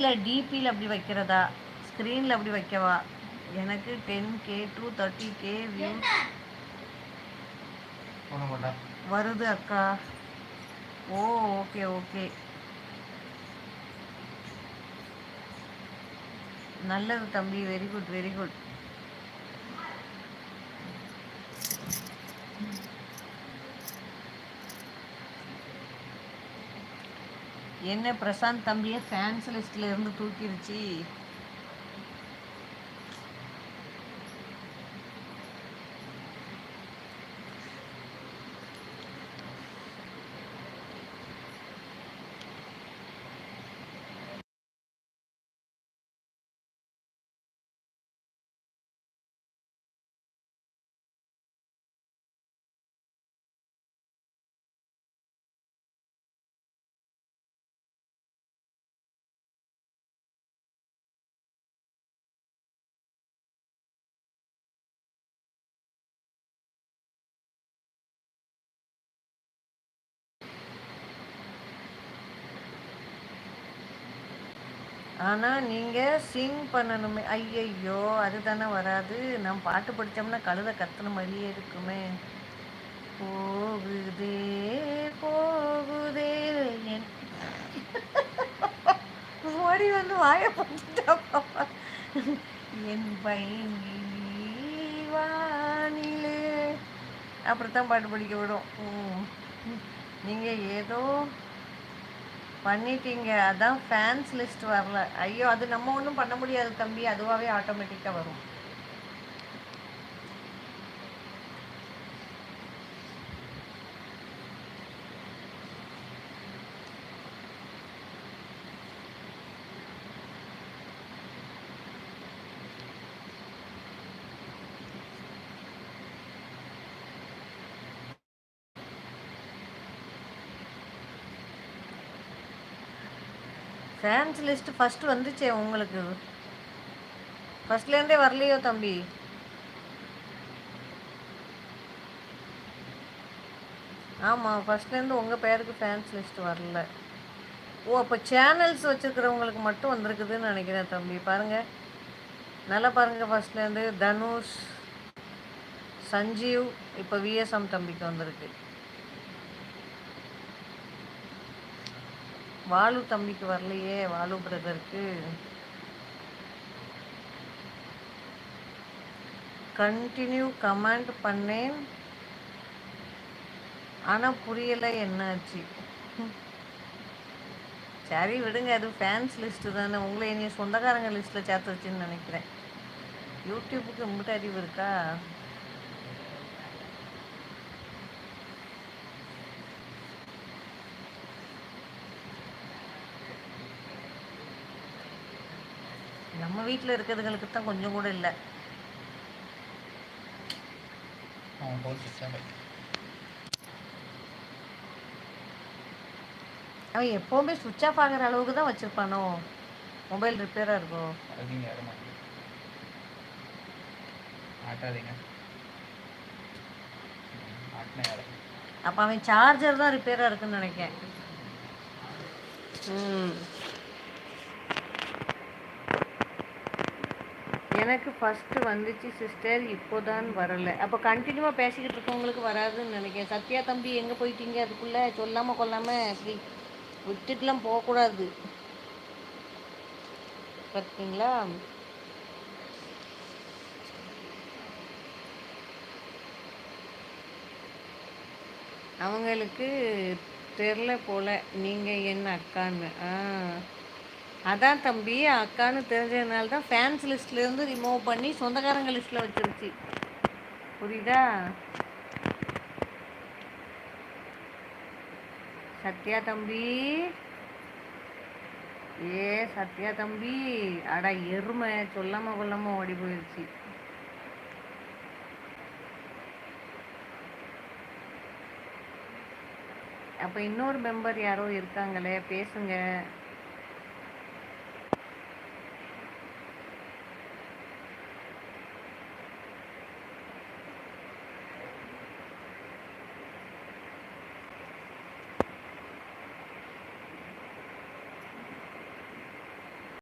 இல்லை டிபியில் அப்படி வைக்கிறதா? ஸ்க்ரீனில் அப்படி வைக்கவா? எனக்கு ten K two thirty K view வருது அக்கா. ஓ ஓகே ஓகே நல்லது தம்பி வெரி குட் வெரி குட் என்ன பிரசாந்த் தம்பியை ஃபேன்ஸ் லிஸ்ட்டில் இருந்து தூக்கிடுச்சி ஆனால் நீங்கள் சிங் பண்ணணுமே. ஐயையோ அது தானே வராது. நம்ம பாட்டு படித்தோம்னா கழுதை கத்துன மாதிரியே இருக்குமே. போகுதே போகுதே. என் ஓடி வந்து வாய பண்ணிட்டா என் பையனிலே வானிலே. அப்படித்தான் பாட்டு படிக்க விடும். நீங்கள் ஏதோ பண்ணிட்டீங்க. அதான் ஃபேன்ஸ் லிஸ்ட் வரல. ஐயோ அது நம்ம ஒன்றும் பண்ண முடியாது தம்பி. அதுவாகவே ஆட்டோமேட்டிக்காக வரும். ஃபேன்ஸ் லிஸ்ட் ஃபர்ஸ்ட் வந்துச்சே உங்களுக்கு. ஃபஸ்ட்லேருந்தே வரலையோ தம்பி? ஆமாம் ஃபஸ்ட்லேருந்து உங்கள் பேருக்கு ஃபேன்ஸ் லிஸ்ட் வரல. ஓ அப்போ சேனல்ஸ் வச்சுருக்கிறவங்களுக்கு மட்டும் வந்திருக்குதுன்னு நினைக்கிறேன் தம்பி. பாருங்கள் நல்லா பாருங்கள் ஃபஸ்ட்லேருந்து தனுஷ் சஞ்சீவ் இப்போ விஎஸ்எம் தம்பிக்கு வந்திருக்கு. வாலு தம்பிக்கு வரலையே வாலு பிரதருக்கு. கண்டினியூ கமெண்ட் பண்ணேன். ஆனால் புரியலை என்னாச்சு? சரி விடுங்க அது ஃபேன்ஸ் லிஸ்ட்டு தானே. உங்களை என்னைய சொந்தக்காரங்க லிஸ்ட்டில் சேர்த்து வச்சுன்னு நினைக்கிறேன். யூடியூப்புக்கு இம்பிட்டு அறிவு இருக்கா? நம்ம வீட்டில் இருக்கிறதுங்களுக்கு தான் கொஞ்சம் கூட இல்லை. அவன் எப்போவுமே சுவிட்ச் ஆஃப் ஆகிற அளவுக்கு தான் வச்சுருப்பானோ? மொபைல் ரிப்பேராக இருக்கும். அப்போ அவன் சார்ஜர் தான் ரிப்பேராக இருக்குன்னு நினைக்கிறேன். ம். எனக்கு ஃபஸ்ட்டு வந்துச்சு சிஸ்டர் இப்போதான் வரலை. அப்போ கண்டினியூவாக பேசிக்கிட்டு இருக்கவங்களுக்கு வராதுன்னு நினைக்கிறேன். சத்யா தம்பி எங்கே போயிட்டீங்க? அதுக்குள்ளே சொல்லாமல் கொல்லாமல் அப்படி விட்டுட்டுலாம் போகக்கூடாது. பார்த்தீங்களா அவங்களுக்கு தெரில போல. நீங்கள் என்ன அக்கான்னு? ஆ. அதான் தம்பி அக்கான்னு தெரிஞ்சதுனால தான் ஃபேன்ஸ் லிஸ்ட்லேருந்து ரிமூவ் பண்ணி சொந்தக்காரங்க லிஸ்ட்டில் வச்சிருச்சு. புரியுதா? சத்யா தம்பி. ஏ சத்யா தம்பி. அடா எருமை. சொல்லாம கொல்லாம ஓடி போயிடுச்சு அப்போ இன்னொரு மெம்பர் யாரோ இருக்காங்களே பேசுங்க.